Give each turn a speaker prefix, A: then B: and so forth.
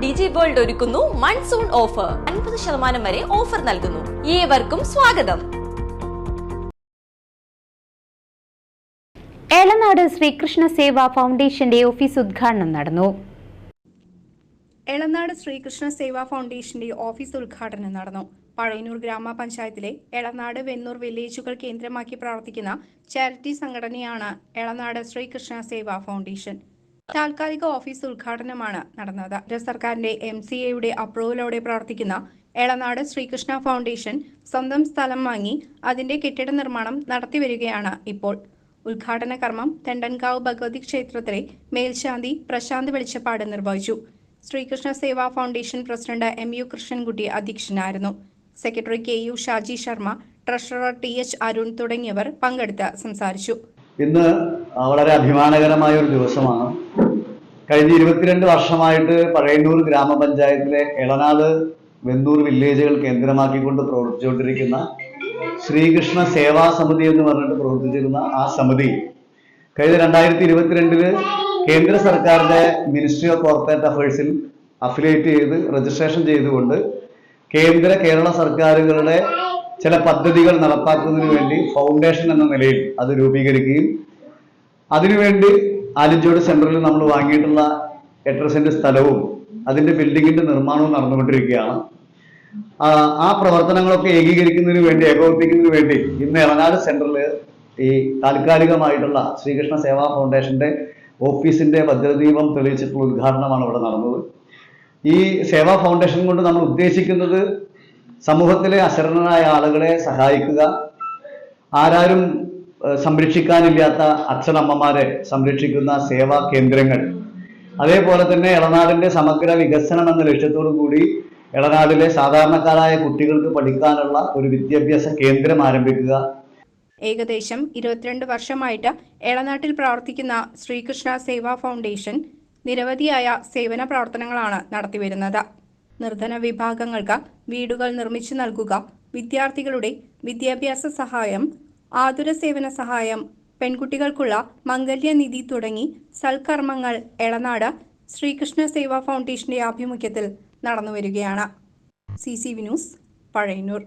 A: ഡിജി world ഒരുക്കുന്നു. Monsoon offer അൻപത് ശതമാനം വരെ ഓഫർ നൽകുന്നു. ഏവർക്കും സ്വാഗതം.
B: എളനാട് ശ്രീകൃഷ്ണ സേവാ ഫൗണ്ടേഷന്റെ ഓഫീസ് ഉദ്ഘാടനം നടന്നു.
C: എളനാട് ശ്രീകൃഷ്ണ സേവാ ഫൗണ്ടേഷന്റെ ഓഫീസ് ഉദ്ഘാടനം നടന്നു. പഴയന്നൂർ ഗ്രാമപഞ്ചായത്തിലെ എളനാട് വെന്നൂർ വില്ലേജുകൾ കേന്ദ്രമാക്കി പ്രവർത്തിക്കുന്ന ചാരിറ്റി സംഘടനയാണ് എളനാട് ശ്രീകൃഷ്ണ സേവാ ഫൗണ്ടേഷൻ. താൽക്കാലിക ഓഫീസ് ഉദ്ഘാടനമാണ് നടന്നത്. സർക്കാരിന്റെ എം സി എയുടെ അപ്രൂവലോടെ പ്രവർത്തിക്കുന്ന എളനാട് ശ്രീകൃഷ്ണ ഫൗണ്ടേഷൻ സ്വന്തം സ്ഥലം വാങ്ങി അതിന്റെ കെട്ടിട നിർമ്മാണം നടത്തിവരികയാണ് ഇപ്പോൾ. ഉദ്ഘാടന കർമ്മം തെണ്ടൻകാവ് ഭഗവതി ക്ഷേത്രത്തിലെ മേൽശാന്തി പ്രശാന്ത് വെളിച്ചപ്പാട് നിർവഹിച്ചു. Sreekrishna Seva foundation president M U Krishnankutty അധ്യക്ഷനായിരുന്നു. Secretary K U Shaji Sharma treasurer T H Arun തുടങ്ങിയവർ പങ്കെടുത്ത് സംസാരിച്ചു.
D: ഇന്ന് വളരെ അഭിമാനകരമായ ഒരു ദിവസമാണ്. കഴിഞ്ഞ ഇരുപത്തിരണ്ട് വർഷമായിട്ട് പഴയന്നൂർ ഗ്രാമപഞ്ചായത്തിലെ എളനാട് വെന്തൂർ വില്ലേജുകൾ കേന്ദ്രമാക്കിക്കൊണ്ട് പ്രവർത്തിച്ചുകൊണ്ടിരിക്കുന്ന ശ്രീകൃഷ്ണ സേവാ സമിതി എന്ന് പറഞ്ഞിട്ട് പ്രവർത്തിച്ചിരുന്ന ആ സമിതി കഴിഞ്ഞ രണ്ടായിരത്തി ഇരുപത്തിരണ്ടിൽ കേന്ദ്ര സർക്കാരിന്റെ മിനിസ്ട്രി ഓഫ് കോർപ്പറേറ്റ് അഫയേഴ്സിൽ അഫിലിയേറ്റ് ചെയ്ത് രജിസ്ട്രേഷൻ ചെയ്തുകൊണ്ട് കേന്ദ്ര കേരള സർക്കാരുകളുടെ ചില പദ്ധതികൾ നടപ്പാക്കുന്നതിന് വേണ്ടി ഫൗണ്ടേഷൻ എന്ന നിലയിൽ അത് രൂപീകരിക്കുകയും അതിനുവേണ്ടി ആലിഞ്ചോട് സെൻട്രലിൽ നമ്മൾ വാങ്ങിയിട്ടുള്ള എട്ടര സെന്റ് സ്ഥലവും അതിന്റെ ബിൽഡിങ്ങിന്റെ നിർമ്മാണവും നടന്നുകൊണ്ടിരിക്കുകയാണ്. ആ പ്രവർത്തനങ്ങളൊക്കെ ഏകീകരിക്കുന്നതിന് വേണ്ടി ഏകോപിപ്പിക്കുന്നതിന് വേണ്ടി ഇന്ന് ഇറങ്ങാട് സെന്ററിൽ ഈ താൽക്കാലികമായിട്ടുള്ള ശ്രീകൃഷ്ണ സേവാ ഫൗണ്ടേഷന്റെ ഓഫീസിന്റെ വജ്രദീപം തെളിയിച്ചിട്ടുള്ള ഉദ്ഘാടനമാണ് ഇവിടെ നടന്നത്. ഈ സേവാ ഫൗണ്ടേഷൻ കൊണ്ട് നമ്മൾ ഉദ്ദേശിക്കുന്നത് സമൂഹത്തിലെ അശരണരായ ആളുകളെ സഹായിക്കുക. ആരാരും സംരക്ഷിക്കാനില്ലാത്ത അച്ഛനമ്മമാരെ സംരക്ഷിക്കുന്ന സേവാ കേന്ദ്രങ്ങൾ. അതേപോലെ തന്നെ ഇളനാടിന്റെ സമഗ്ര വികസനം എന്ന ലക്ഷ്യത്തോടു കൂടി ഇളനാടിലെ സാധാരണക്കാരായ കുട്ടികൾക്ക് പഠിക്കാനുള്ള ഒരു വിദ്യാഭ്യാസ കേന്ദ്രം ആരംഭിക്കുക.
C: ഏകദേശം ഇരുപത്തിരണ്ട് വർഷമായിട്ട് എളനാട്ടിൽ പ്രവർത്തിക്കുന്ന ശ്രീകൃഷ്ണ സേവാ ഫൗണ്ടേഷൻ നിരവധിയായ സേവന പ്രവർത്തനങ്ങളാണ് നടത്തിവരുന്നത്. നിർധന വിഭാഗങ്ങൾക്ക് വീടുകൾ നിർമ്മിച്ചു നൽകുക വിദ്യാർത്ഥികളുടെ വിദ്യാഭ്യാസ സഹായം ആതുര സേവന സഹായം പെൺകുട്ടികൾക്കുള്ള മംഗല്യനിധി തുടങ്ങി സൽക്കർമ്മങ്ങൾ എളനാട് ശ്രീകൃഷ്ണ സേവാ ഫൗണ്ടേഷന്റെ ആഭിമുഖ്യത്തിൽ നടന്നുവരികയാണ്. C C V news Pazhayannur.